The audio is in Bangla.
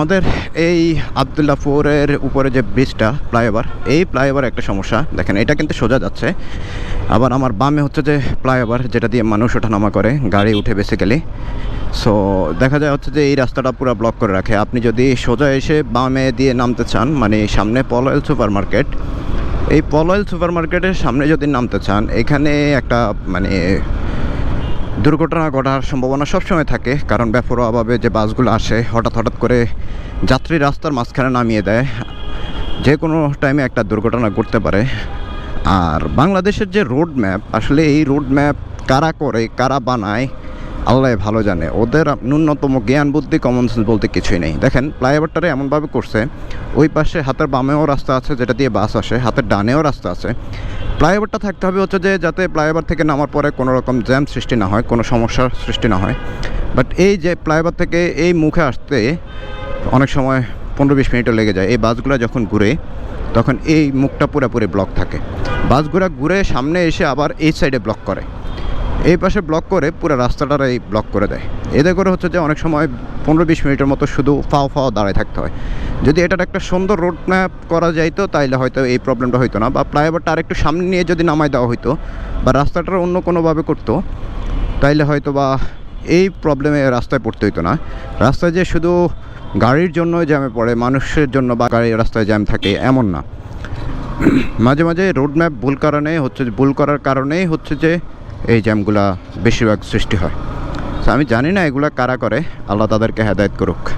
আমাদের এই আবদুল্লাপুরের উপরে যে ব্রিজটা ফ্লাইওভার এই ফ্লাইওভার একটা সমস্যা। দেখেন, এটা কিন্তু সোজা যাচ্ছে। আবার আমার বামে হচ্ছে যে ফ্লাইওভার যেটা দিয়ে মানুষ ওঠানামা করে, গাড়ি উঠে বেসিক্যালি সো দেখা যায় হচ্ছে যে এই রাস্তাটা পুরো ব্লক করে রাখে। আপনি যদি সোজা এসে বামে দিয়ে নামতে চান মানে সামনে পলয়েল সুপার মার্কেট এই পলয়েল সুপার মার্কেটের সামনে যদি নামতে চান, এখানে একটা মানে দুর্ঘটনা ঘটার সম্ভাবনা সবসময় থাকে, কারণ ব্যাপরভাবে যে বাসগুলো আসে, হঠাৎ হঠাৎ করে যাত্রী রাস্তার মাঝখানে নামিয়ে দেয়। যে কোনো টাইমে একটা দুর্ঘটনা ঘটতে পারে। আর বাংলাদেশের যে রোড ম্যাপ আসলে এই রোড ম্যাপ কারা করে, কারা বানায়, আল্লাহ ভালো জানে। ওদের ন্যূনতম জ্ঞান, বুদ্ধি কমন সেন্স বলতে কিছুই নেই। দেখেন, ফ্লাইওভারটারে এমনভাবে করছে, ওই পাশে হাতের বামেও রাস্তা আছে, যেটা দিয়ে বাস আসে, হাতের ডানেও রাস্তা আছে। ফ্লাইওভারটা থাকতে হবে হচ্ছে যে যাতে ফ্লাইওভার থেকে নামার পরে কোনো রকম জ্যাম সৃষ্টি না হয়, কোনো সমস্যার সৃষ্টি না হয়। বাট এই যে ফ্লাইওভার থেকে এই মুখে আসতে অনেক সময় পনেরো বিশ মিনিটও লেগে যায়। এই বাসগুলো যখন ঘুরে, তখন এই মুখটা পুরোপুরি ব্লক থাকে। বাসগুলো ঘুরে সামনে এসে আবার এই সাইডে ব্লক করে। এই পাশে ব্লক করে পুরো রাস্তাটার এই ব্লক করে দেয়। এতে করে হচ্ছে যে অনেক সময় পনেরো বিশ মিনিটের মতো শুধু ফাও ফাও দাঁড়ায় থাকতে হয়। যদি এটার একটা সুন্দর রোড ম্যাপ করা যাইতো, তাইলে হয়তো এই প্রবলেমটা হইতো না। বা ফ্লাইওভারটা আরেকটু সামনে নিয়ে যদি নামায় দেওয়া হইতো, বা রাস্তাটার অন্য কোনোভাবে করতো, তাইলে হয়তো বা এই প্রবলেমে রাস্তায় পড়তে হইতো না। রাস্তায় যে শুধু গাড়ির জন্য জ্যামে পড়ে, মানুষের জন্য বা গাড়ির রাস্তায় জ্যাম থাকে, এমন না। মাঝে মাঝে রোড ম্যাপ ভুল কারণে হচ্ছে, ভুল করার কারণেই হচ্ছে যে এই জ্যামগুলা বেশিরভাগ সৃষ্টি হয়। তো আমি জানি না এগুলা কারা করে। আল্লাহ তাদেরকে হেদায়ত করুক।